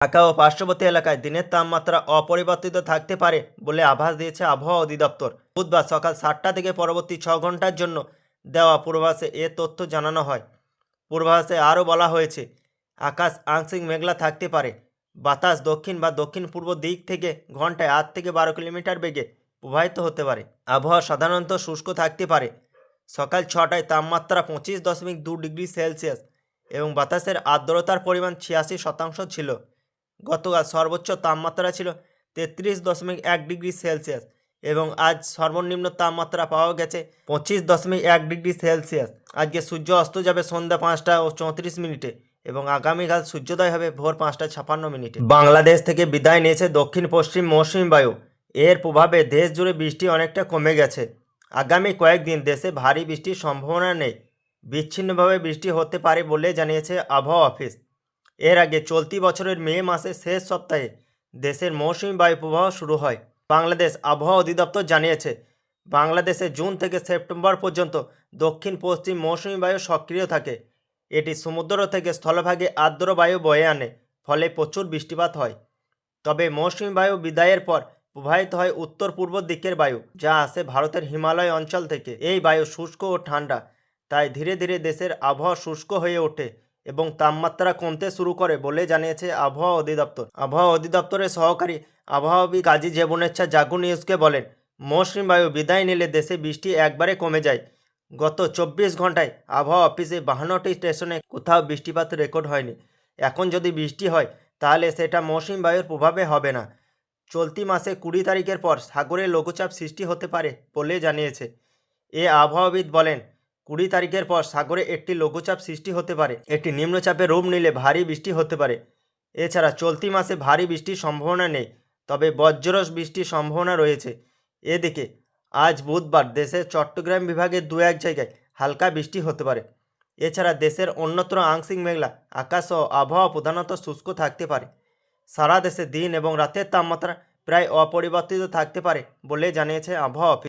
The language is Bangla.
ঢাকা ও পার্শ্ববর্তী এলাকায় দিনের তাপমাত্রা অপরিবর্তিত থাকতে পারে বলে আভাস দিয়েছে আবহাওয়া অধিদপ্তর। বুধবার সকাল সাতটা থেকে পরবর্তী ছ ঘণ্টার জন্য দেওয়া পূর্বাভাসে এ তথ্য জানানো হয়। পূর্বাভাসে আরও বলা হয়েছে, আকাশ আংশিক মেঘলা থাকতে পারে। বাতাস দক্ষিণ বা দক্ষিণ পূর্ব দিক থেকে ঘন্টায় আট থেকে বারো কিলোমিটার বেগে প্রবাহিত হতে পারে। আবহাওয়া সাধারণত শুষ্ক থাকতে পারে। সকাল ছটায় তাপমাত্রা পঁচিশ দশমিক দু ডিগ্রি সেলসিয়াস এবং বাতাসের আর্দ্রতার পরিমাণ ছিয়াশি শতাংশ ছিল। গতকাল সর্বোচ্চ তাপমাত্রা ছিল তেত্রিশ দশমিক এক ডিগ্রি সেলসিয়াস এবং আজ সর্বনিম্ন তাপমাত্রা পাওয়া গেছে পঁচিশ দশমিক এক ডিগ্রি সেলসিয়াস। আজকে সূর্য অস্ত যাবে সন্ধ্যা পাঁচটা ও চৌত্রিশ মিনিটে এবং আগামীকাল সূর্যোদয় হবে ভোর পাঁচটা ছাপান্ন মিনিটে। বাংলাদেশ থেকে বিদায় নিয়েছে দক্ষিণ পশ্চিম মৌসুমী বায়ু। এর প্রভাবে দেশ জুড়ে বৃষ্টি অনেকটা কমে গেছে। আগামী কয়েকদিন দেশে ভারী বৃষ্টির সম্ভাবনা নেই। বিচ্ছিন্নভাবে বৃষ্টি হতে পারে বলে জানিয়েছে আবহাওয়া অফিস। এর আগে চলতি বছরের মে মাসের শেষ সপ্তাহে দেশের মৌসুমি বায়ু প্রবাহ শুরু হয়। বাংলাদেশ আবহাওয়া অধিদপ্তর জানিয়েছে, বাংলাদেশে জুন থেকে সেপ্টেম্বর পর্যন্ত দক্ষিণ পশ্চিম মৌসুমি বায়ু সক্রিয় থাকে। এটি সমুদ্র থেকে স্থলভাগে আর্দ্র বায়ু বয়ে আনে, ফলে প্রচুর বৃষ্টিপাত হয়। তবে মৌসুমি বায়ু বিদায়ের পর প্রবাহিত হয় উত্তর পূর্ব দিকের বায়ু, যা আসে ভারতের হিমালয় অঞ্চল থেকে। এই বায়ু শুষ্ক ও ঠান্ডা, তাই ধীরে ধীরে দেশের আবহাওয়া শুষ্ক হয়ে ওঠে। এবং তাপমাত্রা কমতে শুরু করে বলে জানিয়েছে আবহাওয়া অধিদপ্তর। আবহাওয়া অধিদপ্তরের সহকারী আবহাওয়াবিদ কাজী জেবুনেচ্ছা জাগু নিউজকে বলেন, মৌসুমী বায়ু বিদায় নিলে দেশে বৃষ্টি একবারে কমে যায়। গত চব্বিশ ঘন্টায় আবহাওয়া অফিসে বাহান্নটি স্টেশনে কোথাও বৃষ্টিপাত রেকর্ড হয়নি। এখন যদি বৃষ্টি হয়, তাহলে সেটা মৌসুমী বায়ুর প্রভাবে হবে না। চলতি মাসে কুড়ি তারিখের পর সাগরে লঘুচাপ সৃষ্টি হতে পারে বলে জানিয়েছে। এ আবহাওয়াবিদ বলেন কুড়ি তারিখের পর সাগরে একটি লঘুচাপ সৃষ্টি হতে পারে। একটি নিম্নচাপে রূপ নিলে ভারী বৃষ্টি হতে পারে। এছাড়া চলতি মাসে ভারী বৃষ্টির সম্ভাবনা নেই, তবে বজ্রস বৃষ্টির সম্ভাবনা রয়েছে। এদিকে, আজ বুধবার দেশের চট্টগ্রাম বিভাগের দু এক জায়গায় হালকা বৃষ্টি হতে পারে। এছাড়া দেশের অন্যত্র আংশিক মেঘলা আকাশ ও আবহাওয়া প্রধানত শুষ্ক থাকতে পারে। সারা দেশে দিন এবং রাতের তাপমাত্রা প্রায় অপরিবর্তিত থাকতে পারে বলে জানিয়েছে আবহাওয়া